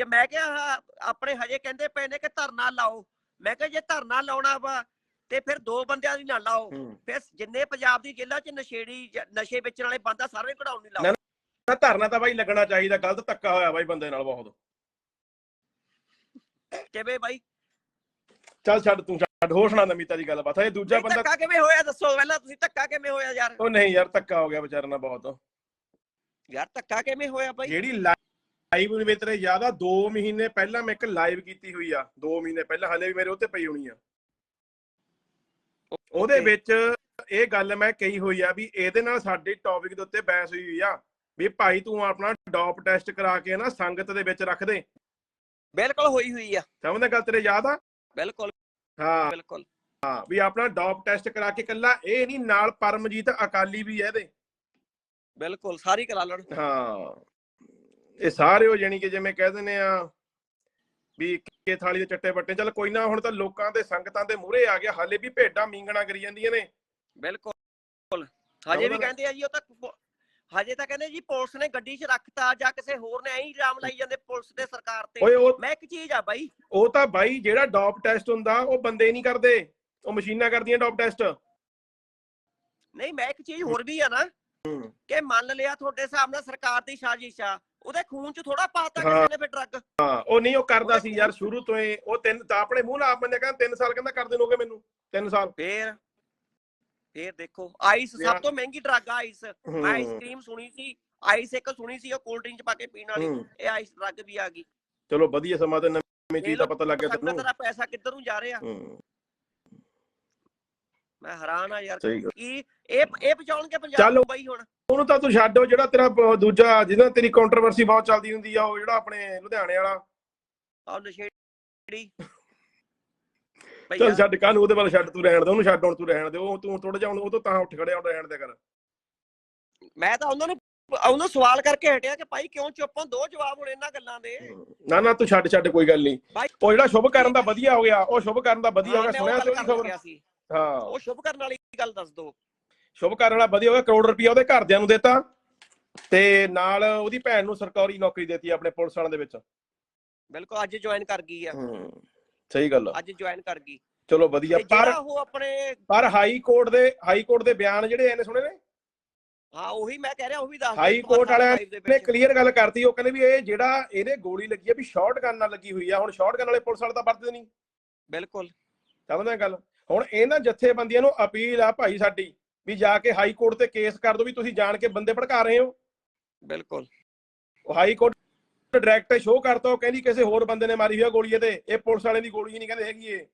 ਤੇ ਮੈਂ ਕਿਹਾ ਆਪਣੇ ਹਜੇ ਕਹਿੰਦੇ ਪਏ ਨੇ ਕਿ ਧਰਨਾ ਲਾਓ। ਮੈਂ ਕਿਹਾ ਜੇ ਧਰਨਾ ਲਾਉਣਾ ਵਾ ਤੇ ਫਿਰ ਦੋ ਬੰਦਿਆਂ ਦੀ ਨਾ ਲਾਓ। ਫਿਰ ਜਿੰਨੇ ਪੰਜਾਬ ਦੀ ਜੇਲ੍ਹਾਂ 'ਚ ਨਸ਼ੇੜੀ ਨਸ਼ੇ ਵੇਚਣ ਵਾਲੇ ਬੰਦਾ ਸਾਰੇ ਕਢਾਉਣ ਨਹੀਂ ਨਾ- ਲਾਓ। ਤਾਂ ਧਰਨਾ ਤਾਂ ਬਾਈ ਲੱਗਣਾ ਚਾਹੀਦਾ ਗਲਤ ਧੱਕਾ ਹੋਇਆ ਬਾਈ ਬੰਦੇ ਨਾਲ ਬਹੁਤ। ਕਿਵੇਂ ਬਾਈ? ਚੱਲ ਛੱਡ ਤੂੰ ਛੱਡ ਹੋਰ ਸੁਣਾ ਨਮੀਤਾ ਦੀ ਗੱਲਬਾਤ। ਇਹ ਦੂਜਾ ਬੰਦਾ ਧੱਕਾ ਕਿਵੇਂ ਹੋਇਆ? ਦੱਸੋ ਪਹਿਲਾਂ ਤੁਸੀਂ ਧੱਕਾ ਕਿਵੇਂ ਹੋਇਆ ਯਾਰ? ਉਹ ਨਹੀਂ ਯਾਰ ਧੱਕਾ ਹੋ ਗਿਆ ਵਿਚਾਰੇ ਨਾਲ ਬਹੁਤ। ਯਾਰ ਧੱਕਾ ਕਿਵੇਂ ਹੋਇਆ ਬਾਈ? ਜਿਹੜੀ ਲਾਈਵ ਤੇਰੇ ਯਾਦ ਆ 2 ਮਹੀਨੇ ਪਹਿਲਾਂ ਮੈਂ ਇੱਕ ਲਾਈਵ ਕੀਤੀ ਹੋਈ ਆ 2 ਮਹੀਨੇ ਪਹਿਲਾਂ ਹਲੇ ਵੀ ਮੇਰੇ ਉੱਤੇ ਪਈ ਹੋਣੀ ਆ। ਉਹਦੇ. ਵਿੱਚ ਇਹ ਗੱਲ ਮੈਂ ਕਹੀ ਹੋਈ ਆ ਵੀ ਇਹਦੇ ਨਾਲ ਸਾਡੇ ਟੌਪਿਕ ਦੇ ਉੱਤੇ ਬਹਿਸ ਹੋਈ ਹੋਈ ਆ ਵੀ ਭਾਈ ਤੂੰ ਆਪਣਾ ਡੌਪ ਟੈਸਟ ਕਰਾ ਕੇ ਨਾ ਸੰਗਤ ਦੇ ਵਿੱਚ ਰੱਖ ਦੇ। ਬਿਲਕੁਲ ਹੋਈ ਹੋਈ ਆ। ਸਮਝਦਾ ਗੱਲ ਤੇਰੇ ਯਾਦ ਆ? ਬਿਲਕੁਲ। ਹਾਂ। ਬਿਲਕੁਲ। ਹਾਂ ਵੀ ਆਪਣਾ ਡੌਪ ਟੈਸਟ ਕਰਾ ਕੇ ਕੱਲਾ ਇਹ ਨਹੀਂ ਨਾਲ ਪਰਮਜੀਤ ਅਕਾਲੀ ਵੀ ਹੈ ਇਹਦੇ। ਬਿਲਕੁਲ ਸਾਰੀ ਕਰਾ ਲੈਣ। ਹਾਂ। ਇਹ ਸਾਰੇ ਉਹ ਜਾਨੀ ਕਿ ਜਿਵੇਂ ਕਹਿ ਦਿੰਦੇ ਆ ਵੀ ਕੇ ਥਾਲੀ ਦੇ ਚੱਟੇ ਬੱਟੇ ਚੱਲ ਕੋਈ ਨਾ ਹੁਣ ਤਾਂ ਲੋਕਾਂ ਦੇ ਸੰਗਤਾਂ ਦੇ ਮੂਹਰੇ ਆ ਗਿਆ। ਹਾਲੇ ਵੀ ਭੇਡਾਂ ਮੀਂਗਣਾ ਕਰੀ ਜਾਂਦੀਆਂ ਨੇ। ਬਿਲਕੁਲ। ਹਜੇ ਵੀ ਕਹਿੰਦੇ ਆ ਜੀ ਉਹ ਤਾਂ ਹਜੇ ਤਾਂ ਕਹਿੰਦੇ ਜੀ ਪੁਲਿਸ ਨੇ ਗੱਡੀ 'ਚ ਰੱਖਤਾ ਜਾਂ ਕਿਸੇ ਹੋਰ ਨੇ ਐਂ ਇਲਜ਼ਾਮ ਲਾਈ ਜਾਂਦੇ ਪੁਲਿਸ ਤੇ ਸਰਕਾਰ ਤੇ। ਮੈਂ ਇੱਕ ਚੀਜ਼ ਆ ਬਾਈ। ਉਹ ਤਾਂ ਬਾਈ ਜਿਹੜਾ ਡੌਪ ਟੈਸਟ ਹੁੰਦਾ ਉਹ ਬੰਦੇ ਨਹੀਂ ਕਰਦੇ। ਉਹ ਮਸ਼ੀਨਾਂ ਕਰਦੀਆਂ ਡੌਪ ਟੈਸਟ। ਨਹੀਂ ਮੈਂ ਇੱਕ ਚੀਜ਼ ਹੋਰ ਵੀ ਆ ਨਾ। ਕਿ ਮੰਨ ਲਿਆ ਤੁਹਾਡੇ ਹਿਸਾਬ ਨਾਲ ਸਰਕਾਰ ਦੀ ਸਾਜ਼ਿਸ਼ ਆ। ਉਹਦੇ ਖੂਨ 'ਚ ਥੋੜਾ ਪਾਤਾ। ਕਿਸੇ ਨੇ ਫਿਰ ਡਰੱਗ ਹਾਂ ਉਹ ਨਹੀਂ ਉਹ ਕਰਦਾ ਸੀ ਯਾਰ ਸ਼ੁਰੂ ਤੋਂ ਹੀ ਉਹ ਤਿੰਨ ਤਾਂ ਆਪਣੇ ਮੂੰਹ ਨਾਲ ਆਪ ਬੰਦੇ ਕਹਿੰਦਾ 3 ਸਾਲ ਕਹਿੰਦਾ ਕਰ ਦੇਣੋਗੇ ਮੈਨੂੰ 3 ਸਾਲ। ਫੇਰ ਫੇਰ ਦੇਖੋ ਆਈਸ ਸਭ ਤੋਂ ਮਹਿੰਗੀ ਡਰੱਗ ਆ ਆਈਸ। ਮੈਂ ਆਈਸਕ੍ਰੀਮ ਸੁਣੀ ਸੀ ਆਈਸ ਇੱਕ ਸੁਣੀ ਸੀ ਉਹ ਕੋਲਡ ਡਰਿੰਕ ਚ ਪਾ ਕੇ ਪੀਣ ਵਾਲੀ। ਇਹ ਆਈਸ ਡਰੱਗ ਵੀ ਆ ਗਈ। ਚਲੋ ਵਧੀਆ ਸਮਾਂ ਤੇ ਨਵੀਂ ਚੀਜ਼ ਦਾ ਪਤਾ ਲੱਗ ਗਿਆ ਤੈਨੂੰ। ਦਾ ਪੈਸਾ ਕਿੱਧਰ ਨੂੰ ਜਾ ਰਿਹਾ? ਹੂੰ। ਮੈਂ ਹੈਰਾਨ ਆ ਯਾਰ ਕੀ ਇਹ ਇਹ ਬਚਾਉਣਗੇ ਪੰਜਾਬ। ਨੂੰ ਬਾਈ ਹੁਣ? ਉਹਨੂੰ ਤਾਂ ਤੂੰ ਛੱਡ ਜਿਹੜਾ ਤੇਰਾ ਦੂਜਾ ਜਿਹਦਾ ਤੇਰੀ ਕੰਟਰੋਵਰਸੀ ਬਹੁਤ ਚੱਲਦੀ ਹੁੰਦੀ ਆ ਉਹ ਜਿਹੜਾ ਆਪਣੇ ਲੁਧਿਆਣੇ ਵਾਲਾ। ਆ ਨਸ਼ੇੜੀ। ਚੱਲ ਛੱਡ ਕਾਹਨੂੰ ਉਹਦੇ ਵੱਲ ਛੱਡ ਤੂੰ ਰਹਿਣ ਦੇ ਉਹਨੂੰ ਛੱਡ ਹੁਣ ਤੂੰ ਰਹਿਣ ਦੇ ਉਹ ਤੂੰ ਥੋੜਾ ਜਿਹਾ ਉਹ ਤੋਂ ਤਾਂ ਉੱਠ ਖੜਿਆ ਹੁਣ ਰਹਿਣ ਦੇ ਕਰ। ਮੈਂ ਤਾਂ ਉਹਨਾਂ ਨੂੰ ਉਹਨਾਂ ਸਵਾਲ ਕਰਕੇ ਹਟਿਆ ਕਿ ਭਾਈ ਕਿਉਂ ਚੁੱਪ ਹੋ? ਦੋ ਜਵਾਬ ਹੁਣ ਇਹਨਾਂ ਗੱਲਾਂ ਦੇ। ਨਾ ਨਾ ਤੂੰ ਛੱਡ ਛੱਡ ਕੋਈ ਗੱਲ ਨਹੀਂ। ਉਹ ਜਿਹੜਾ ਸ਼ੁਭ ਕਰਨ ਦਾ ਵਧੀਆ ਹੋ ਗਿਆ ਉਹ ਸ਼ੁਭ ਕਰਨ ਦਾ ਵਧੀਆ ਹੋ ਗਿਆ ਸੁਣਿਆ ਖਬਰ ਸੀ। ਹਾਂ। ਉਹ ਸ਼ੁਭ ਕਰਨ ਵਾਲੀ ਗੱਲ ਦੱਸ ਦੋ। ਸ਼ੁਭ ਕਰਨ ਵਾਲਾ ਵਧੀਆ ਹੋ ਗਿਆ ਕਰੋੜ ਰੁਪਇਆ ਉਹਦੇ ਘਰਦਿਆਂ ਨੂੰ ਦਿੱਤਾ ਤੇ ਨਾਲ ਉਹਦੀ ਭੈਣ ਨੂੰ ਸਰਕਾਰੀ ਨੌਕਰੀ ਦਿੱਤੀ ਆਪਣੇ ਪੁਲਿਸ ਵਾਲਿਆਂ ਦੇ ਵਿੱਚ। ਬਿਲਕੁਲ ਅੱਜ ਜੁਆਇਨ ਕਰ ਗਈ ਆ। ਹੂੰ ਸਹੀ ਗੱਲ ਆ। ਅੱਜ ਜੁਆਇਨ ਕਰ ਗਈ। ਚਲੋ ਵਧੀਆ ਪਰ ਜਿਹੜਾ ਉਹ ਆਪਣੇ ਪਰ ਹਾਈ ਕੋਰਟ ਦੇ ਹਾਈ ਕੋਰਟ ਦੇ ਬਿਆਨ ਜਿਹੜੇ ਇਹਨੇ ਸੁਣੇ ਨੇ? ਹਾਂ ਉਹੀ ਮੈਂ ਕਹਿ ਰਿਹਾ ਉਹ ਵੀ ਦੱਸ ਹਾਈ ਕੋਰਟ ਵਾਲਿਆਂ ਨੇ। ਕਲੀਅਰ ਗੱਲ ਕਰਤੀ ਉਹ ਕਹਿੰਦੇ ਵੀ ਇਹ ਜਿਹੜਾ ਇਹਦੇ ਗੋਲੀ ਲੱਗੀ ਆ ਵੀ ਸ਼ਾਰਟਗਨ ਨਾਲ ਲੱਗੀ ਹੋਈ ਆ ਹੁਣ ਸ਼ਾਰਟਗਨ ਵਾਲੇ ਪੁਲਿਸ ਵਾਲੇ ਤਾਂ ਵਰਤਦੇ ਨਹੀਂ ਬਿਲਕੁਲ। ਸਮਝਦੇ ਗੱਲ? ਹੁਣ ਇਹਨਾਂ ਜਥੇਬੰਦੀਆਂ ਨੂੰ ਅਪੀਲ ਆ ਭਾਈ ਸਾਡੀ ਵੀ ਜਾ ਕੇ ਹਾਈ ਕੋਰਟ ਤੇ ਕੇਸ ਕਰ ਦਿਓ ਵੀ ਤੁਸੀਂ ਜਾਣ ਕੇ ਬੰਦੇ ਭੜਕਾ ਰਹੇ ਹੋ। ਬਿਲਕੁਲ। ਉਹ ਹਾਈ ਕੋਰਟ ਡਾਇਰੈਕਟ ਸ਼ੋਅ ਕਰਤਾ ਉਹ ਕਹਿੰਦੀ ਕਿਸੇ ਹੋਰ ਬੰਦੇ ਨੇ ਮਾਰੀ ਹੋਈ ਆ ਗੋਲੀ ਇਹਦੇ ਇਹ ਪੁਲਿਸ ਵਾਲੇ ਦੀ ਗੋਲੀ ਨਹੀਂ ਕਹਿੰਦੇ ਹੈਗੀ ਇਹ।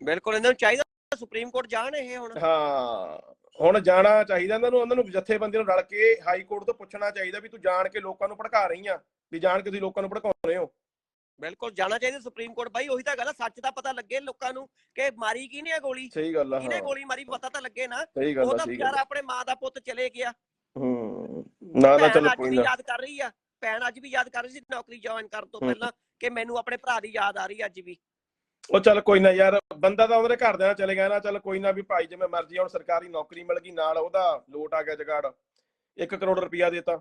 ਬਿਲਕੁਲ ਇਹਨਾਂ ਨੂੰ ਚਾਹੀਦਾ ਸੁਪਰੀਮ ਕੋਰਟ ਜਾਣ ਇਹ ਹੁਣ। ਹਾਂ ਹੁਣ ਜਾਣਾ ਚਾਹੀਦਾ ਇਹਨਾਂ ਨੂੰ ਉਹਨਾਂ ਨੂੰ ਜਥੇਬੰਦੀਆਂ ਨੂੰ ਰਲ ਕੇ ਹਾਈ ਕੋਰਟ ਤੋਂ ਪੁੱਛਣਾ ਚਾਹੀਦਾ ਵੀ ਤੂੰ ਜਾਣ ਕੇ ਲੋਕਾਂ ਨੂੰ ਭੜਕਾ ਰਹੀ ਆ ਵੀ ਜਾਣ ਕੇ ਤੁਸੀਂ ਲੋਕਾਂ ਨੂੰ ਭੜਕਾਉਂਦੇ ਹੋ। ਬਿਲਕੁਲ ਜਾਣਾ ਚਾਹੀਦਾ ਸੁਪਰੀਮ ਕੋਰਟ ਬਾਈ ਉਹੀ ਤਾਂ ਗੱਲ ਆ ਸੱਚ ਦਾ ਪਤਾ ਲੱਗੇ ਲੋਕਾਂ ਨੂੰ ਕਿ ਮਾਰੀ ਕਿਹਨੇ ਆ ਗੋਲੀ? ਸਹੀ ਗੱਲ ਆ ਕਿਹਨੇ ਹਾਂ। ਗੋਲੀ ਮਾਰੀ ਪਤਾ ਤਾਂ ਲੱਗੇ ਨਾ। ਸਹੀ ਗੱਲ ਆ ਤਾਂ ਵਿਚਾਰਾ। ਆਪਣੇ ਮਾਂ ਦਾ ਪੁੱਤ ਚਲੇ ਗਿਆ। ਹੂੰ ਨਾ ਨਾ ਚਲੋ ਅੱਜ ਕੋਈ ਵੀ ਨਾ। ਯਾਦ ਕਰ ਰਹੀ ਆ ਭੈਣ ਅੱਜ ਵੀ ਯਾਦ ਕਰ ਰਹੀ ਸੀ ਨੌਕਰੀ ਜੁਆਇਨ ਕਰਨ ਤੋਂ। ਪਹਿਲਾਂ ਕਿ ਮੈਨੂੰ ਆਪਣੇ ਭਰਾ ਦੀ ਯਾਦ ਆ ਰਹੀ ਅੱਜ ਵੀ। ਉਹ ਚੱਲ ਕੋਈ ਨਾ ਯਾਰ ਬੰਦਾ ਤਾਂ ਉਹਦੇ ਘਰ ਦੇ ਨਾਲ ਚਲੇ ਗਿਆ ਨਾ ਚੱਲ ਕੋਈ ਨਾ ਵੀ ਭਾਈ ਜਿਵੇਂ ਮਰਜ਼ੀ ਹੁਣ ਸਰਕਾਰੀ ਨੌਕਰੀ ਮਿਲ ਗਈ ਨਾਲ ਉਹਦਾ ਲੋਟ ਆ ਗਿਆ ਜਗਾੜ। 1 ਕਰੋੜ ਰੁਪਇਆ ਦੇਤਾ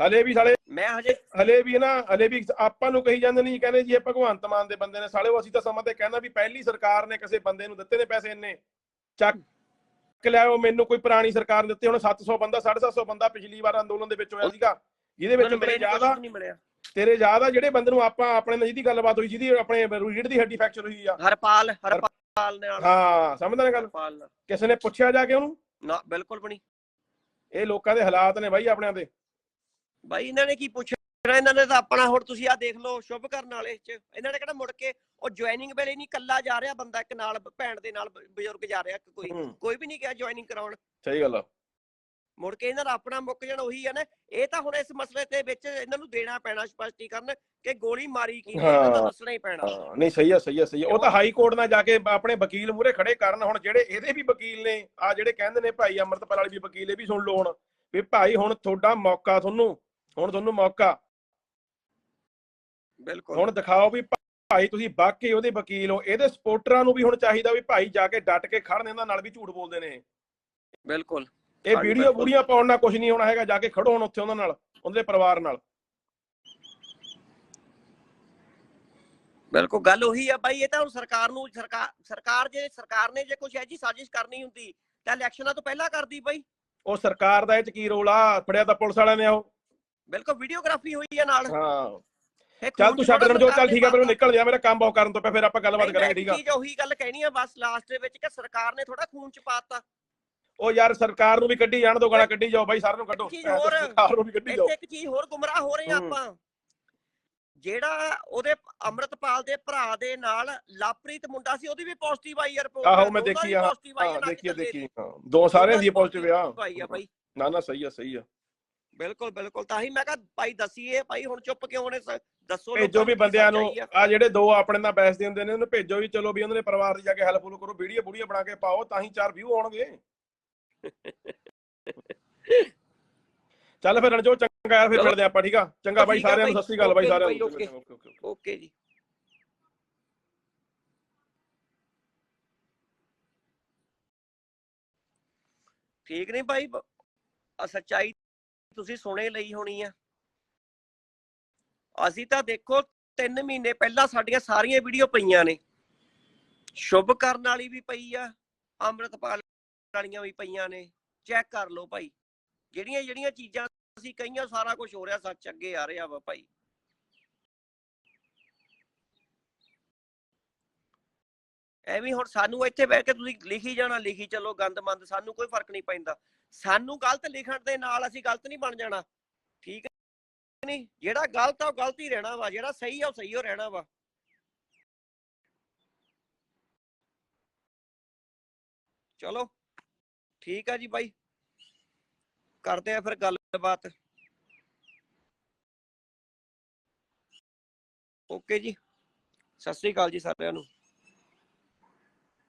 ਹਲੇ ਵੀ ਸਾਲੇ ਮੈਂ ਹਜੇ ਹਲੇ ਵੀ ਨਾ ਹਲੇ ਵੀ ਆਪਾਂ ਨੂੰ ਕਹੀ ਜਾਂਦੇ ਨਹੀਂ ਕਹਿੰਦੇ ਜੀ ਇਹ ਭਗਵੰਤ ਮਾਨ ਦੇ ਬੰਦੇ ਨੇ। ਸਾਲੇ ਉਹ ਅਸੀਂ ਤਾਂ ਸਮਾਂ ਤੇ ਕਹਿੰਦਾ ਵੀ ਪਹਿਲੀ ਸਰਕਾਰ ਨੇ ਕਿਸੇ ਬੰਦੇ ਨੂੰ ਦਿੱਤੇ ਨੇ ਪੈਸੇ ਇੰਨੇ। ਚੱਕ ਲਿਆਓ ਮੈਨੂੰ ਕੋਈ ਪੁਰਾਣੀ ਸਰਕਾਰ ਨੇ ਦਿੱਤੇ ਹੁਣ 700 ਬੰਦਾ 750 ਬੰਦਾ ਪਿਛਲੀ ਵਾਰ ਅੰਦੋਲਨ ਦੇ ਵਿੱਚ ਹੋਇਆ ਸੀਗਾ। ਜਿਹਦੇ ਵਿੱਚ ਮੇਰੇ ਮਿਲਿਆ। ਤੇਰੇ ਯਾਦ ਆ ਜਿਹੜੇ ਬੰਦੇ ਨੂੰ ਆਪਾਂ ਆਪਣੇ ਨਾਲ ਜਿਹਦੀ ਗੱਲਬਾਤ ਹੋਈ ਜਿਹਦੀ ਆਪਣੇ ਰੀੜ ਦੀ ਹੱਡੀ ਫ੍ਰੈਕਚਰ ਹੋਈ ਆ। ਹਰਪਾਲ ਹਰਪਾਲ ਨਾਲ। ਹਾਂ ਸਮਝਦਾ ਨਾ ਗੱਲ। ਕਿਸੇ ਨੇ ਪੁੱਛਿਆ ਜਾ ਕੇ ਉਹਨੂੰ? ਨਾ ਬਿਲਕੁਲ ਵੀ ਨਹੀਂ। ਇਹ ਲੋਕਾਂ ਦੇ ਹਾਲਾਤ ਨੇ ਬਾਈ ਆਪਣਿਆਂ ਦੇ। ਬਾਈ ਇਹਨਾਂ ਨੇ ਕੀ ਪੁੱਛਣਾ ਇਹਨਾਂ ਨੇ ਤਾਂ ਆਪਣਾ ਹੁਣ ਤੁਸੀਂ ਆ ਦੇਖ ਲਓ ਸ਼ੁਭ ਕਰਨ ਵਾਲੇ ਚ। ਇਹਨਾਂ ਨੇ ਕਿਹੜਾ ਮੁੜ ਕੇ ਉਹ ਜੁਆਇਨਿੰਗ ਵੇਲੇ ਨਹੀਂ ਕੱਲਾ ਜਾ ਰਿਹਾ ਬੰਦਾ ਇੱਕ ਨਾਲ ਭੈਣ ਦੇ ਨਾਲ ਬਜ਼ੁਰਗ ਜਾ ਰਿਹਾ ਕੋਈ। ਕੋਈ ਵੀ ਨਹੀਂ ਗਿਆ ਜੁਆਇਨਿੰਗ ਕਰਾਉਣ। ਸਹੀ ਗੱਲ ਆ। ਮੁੜ ਕੇ ਇਹਨਾਂ ਦਾ ਆਪਣਾ ਮੁੱਕ ਜਾਣਾ ਉਹੀ ਹੈ ਨਾ। ਇਹ ਤਾਂ ਹੁਣ ਇਸ ਮਸਲੇ ਦੇ ਵਿੱਚ ਇਹਨਾਂ ਨੂੰ ਦੇਣਾ ਪੈਣਾ ਸਪਸ਼ਟੀਕਰਨ ਕਿ ਗੋਲੀ ਮਾਰੀ ਕੀ ਇਹਨਾਂ ਦਾ। ਦੱਸਣਾ ਹੀ ਪੈਣਾ। ਨਹੀਂ ਸਹੀ ਆ ਸਹੀ ਆ ਸਹੀ ਆ। ਉਹ ਤਾਂ ਹਾਈ ਕੋਰਟ ਨਾਲ ਜਾ ਕੇ ਆਪਣੇ ਵਕੀਲ ਮੂਰੇ ਖੜੇ ਕਰਨ ਹੁਣ ਜਿਹੜੇ ਇਹਦੇ ਵੀ ਵਕੀਲ ਨੇ ਆ ਜਿਹੜੇ ਕਹਿੰਦੇ ਨੇ ਭਾਈ ਅਮਰਤਪਾਲ ਵਾਲੇ ਵੀ ਵਕੀਲ ਇਹ ਵੀ ਸੁਣ ਲਓ ਹੁਣ। ਵੀ ਭਾਈ ਹੁਣ ਤੁਹਾਡਾ ਮੌਕਾ ਤੁਹਾਨੂੰ ਹੁਣ ਤੁਹਾਨੂੰ ਮੌਕਾ। ਬਿਲਕੁਲ। ਹੁਣ ਦਿਖਾਓ ਵੀ ਭਾਈ ਤੁਸੀਂ ਵਾਕਈ ਉਹਦੇ ਵਕੀਲ ਹੋ। ਇਹਦੇ ਸਪੋਰਟਰਾਂ ਨੂੰ ਵੀ ਹੁਣ ਚਾਹੀਦਾ ਵੀ ਭਾਈ ਜਾ ਕੇ ਡਟ ਕੇ ਖੜਨ ਇਹਨਾਂ ਨਾਲ ਵੀ ਝੂਠ ਬੋਲਦੇ ਨੇ। ਬਿਲਕੁਲ। ਇਹ ਵੀਡੀਓ। ਬੁੜੀਆਂ ਪਾਉਣ ਨਾਲ ਕੁਝ ਨਹੀਂ ਹੋਣਾ ਹੈਗਾ ਜਾ ਕੇ ਖੜੋ ਹੁਣ ਉੱਥੇ ਉਹਨਾਂ ਨਾਲ ਉਹਨਾਂ ਦੇ ਪਰਿਵਾਰ ਨਾਲ। ਬਿਲਕੁਲ ਗੱਲ ਉਹੀ ਆ ਬਾਈ ਇਹ ਤਾਂ ਹੁਣ ਸਰਕਾਰ ਨੂੰ ਸਰਕਾਰ ਸਰਕਾਰ ਜੇ ਸਰਕਾਰ ਨੇ ਜੇ ਕੁਝ ਐਜੀ ਸਾਜ਼ਿਸ਼ ਕਰਨੀ ਹੁੰਦੀ ਤਾਂ ਇਲੈਕਸ਼ਨਾਂ ਤੋਂ ਪਹਿਲਾਂ ਕਰਦੀ ਬਾਈ। ਉਹ ਸਰਕਾਰ ਦਾ ਇਹ ਚ ਕੀ ਰੋਲ ਆ ਫੜਿਆ ਤਾਂ ਪੁਲਿਸ ਵਾਲਿਆਂ ਨੇ ਉਹ ਬਿਲਕੁਲ ਵੀਡੀਓਗ੍ਰਾਫੀ ਹੋਈ ਆ ਨਾਲ। ਹਾਂ। ਚੱਲ ਤੂੰ ਛੱਡ ਰਣਜੋਤ ਚੱਲ ਠੀਕ ਆ ਪਰ ਨੇ ਨਿਕਲ ਜਾ ਮੇਰਾ ਕੰਮ ਬਹੁਤ ਕਰਨ ਤੋਂ ਪਿਆ ਫਿਰ ਆਪਾਂ ਗੱਲਬਾਤ ਕਰਾਂਗੇ ਠੀਕ ਆ? ਚੀਜ਼ ਉਹੀ ਗੱਲ ਕਹਿਣੀ ਆ ਬਸ ਲਾਸਟ ਦੇ ਵਿੱਚ ਕਿ ਸਰਕਾਰ ਨੇ ਥੋੜਾ ਖੂਨ ਚ ਪਾਤਾ ਉਹ ਯਾਰ ਸਰਕਾਰ ਨੂੰ ਵੀ ਕੱਢੀ ਜਾਣ ਦੋ ਗਾਣਾ ਕੱਢੀ ਜਾਓ ਬਾਈ ਸਾਰਿਆਂ ਨੂੰ ਕੱਢੋ ਸਰਕਾਰ ਨੂੰ ਵੀ ਕੱਢੀ ਜਾਓ। ਇੱਕ ਚੀਜ਼ ਹੋਰ ਗੁੰਮਰਾਹ ਹੋ ਰਹੇ ਆ ਹੂੰ। ਆਪਾਂ। ਜਿਹੜਾ ਉਹਦੇ ਅੰਮ੍ਰਿਤਪਾਲ ਦੇ ਭਰਾ ਦੇ ਨਾਲ ਲਾਪ੍ਰੀਤ ਮੁੰਡਾ ਸੀ ਉਹਦੀ ਵੀ ਪੋਜ਼ਿਟਿਵ ਆਈ ਰਿਪੋਰਟ ਆਹੋ ਮੈਂ ਦੇਖੀ ਆ। ਹਾਂ ਦੇਖੀ ਹਾਂ ਦੋ ਸਾਰੇ ਦੀ ਪੋਜ਼ਿਟਿਵ ਆ। ਭਾਈ ਆ ਭਾਈ ਨਾ ਨਾ ਸਹੀ ਆ ਸਹੀ ਆ। ਬਿਲਕੁਲ ਬਿਲਕੁਲ। ਤਾਂ ਹੀ ਮੈਂ ਕਿਹਾ ਭਾਈ ਦਸੀਏ ਭਾਈ ਹੁਣ ਚੁੱਪ ਕਿਉਂ ਨੇ ਦੱਸੋ ਭੇਜੋ ਵੀ ਬੰਦਿਆਂ ਨੂੰ। ਆ। ਆ ਜਿਹੜੇ ਦੋ ਆਪਣੇ ਨਾਲ ਬੈਸਦੇ ਹੁੰਦੇ ਨੇ ਉਹਨੂੰ ਭੇਜੋ ਵੀ ਚਲੋ ਵੀ ਉਹਨਾਂ ਦੇ ਪਰਿਵਾਰ ਦੀ ਜਾ ਕੇ ਹੈਲਪ ਫੁਲ ਕਰੋ ਵੀਡੀਓ ਬੁੜੀਆਂ ਬਣਾ ਕੇ ਪਾਓ ਤਾਂ ਹੀ ਚਾਰ ਵਿਊ ਆਉਣਗੇ। ਚੱਲ ਫਿਰ ਰਣਜੋ ਚੰਗਾ ਯਾਰ ਫਿਰ। ਮਿਲਦੇ ਆਪਾਂ ਠੀਕ ਆ? ਚੰਗਾ ਬਾਈ ਆ ਸਾਰਿਆਂ ਨੂੰ ਸਤਿ ਸ਼੍ਰੀ ਅਕਾਲ ਬਾਈ ਸਾਰਿਆਂ ਨੂੰ। ਓਕੇ। ਜੀ। ਠੀਕ ਨਹੀਂ ਭਾਈ ਆ ਸੱਚਾਈ ਤੁਸੀਂ ਸੁਣੇ ਲਈ ਹੋਣੀ ਆ। ਅਸੀਂ ਤਾਂ ਦੇਖੋ 3 ਮਹੀਨੇ ਪਹਿਲਾਂ ਸਾਡੀਆਂ ਸਾਰੀਆਂ ਵੀਡੀਓ ਪਈਆਂ ਨੇ। ਸ਼ੁਭ ਕਰਨ ਵਾਲੀ ਵੀ ਪਈ ਆ, ਅੰਮ੍ਰਿਤਪਾਲ ਵਾਲੀਆਂ ਵੀ ਪਈਆਂ ਨੇ। ਚੈੱਕ ਕਰ ਲਓ ਭਾਈ। ਜਿਹੜੀਆਂ ਜਿਹੜੀਆਂ ਚੀਜ਼ਾਂ ਅਸੀਂ ਕਹੀਆਂ, ਸਾਰਾ ਕੁਝ ਹੋ ਰਿਹਾ, ਸੱਚ ਅੱਗੇ ਆ ਰਿਹਾ ਵਾ ਭਾਈ। ਐਵੇਂ ਹੁਣ ਸਾਨੂੰ ਇੱਥੇ ਬਹਿ ਕੇ ਤੁਸੀਂ ਲਿਖੀ ਜਾਣਾ, ਲਿਖੀ ਚੱਲੋ ਗੰਦਮੰਦ ਸਾਨੂੰ ਕੋਈ ਫ਼ਰਕ ਨਹੀਂ ਪੈਂਦਾ। ਸਾਨੂੰ ਗਲਤ ਲਿਖਣ ਦੇ ਨਾਲ ਅਸੀਂ ਗਲਤ ਨਹੀਂ ਬਣ ਜਾਣਾ। ਠੀਕ ਹੈ ਨਹੀਂ? ਜਿਹੜਾ ਗਲਤ ਆ, ਉਹ ਗਲਤ ਹੀ ਰਹਿਣਾ ਵਾ। ਜਿਹੜਾ ਸਹੀ ਆ, ਉਹ ਸਹੀ ਹੋ ਰਹਿਣਾ ਵਾ। ਚਲੋ, ਠੀਕ ਆ ਜੀ ਬਾਈ। ਕਰਦੇ ਆ ਫਿਰ ਗੱਲਬਾਤ। ਓਕੇ ਜੀ। ਸਤਿ ਸ੍ਰੀ ਅਕਾਲ ਜੀ ਸਾਰਿਆਂ ਨੂੰ।